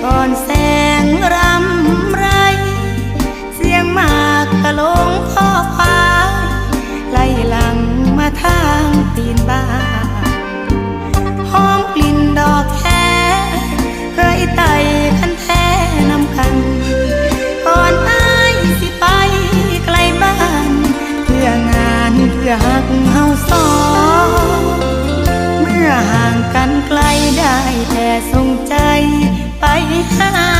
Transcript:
สั่งโปงแรงแดดอ่อนแสงรำไร เสียงมากตะลงข้อควายไล่หลังมาทางตีนบ้านหอมกลิ่นดอกแค่เคยไต่คันแท้นำกัน ก่อนอายสิไปไกลบ้าน เพื่องานเพื่อหักเฮาสอง เมื่อห่างกันไกลได้ หา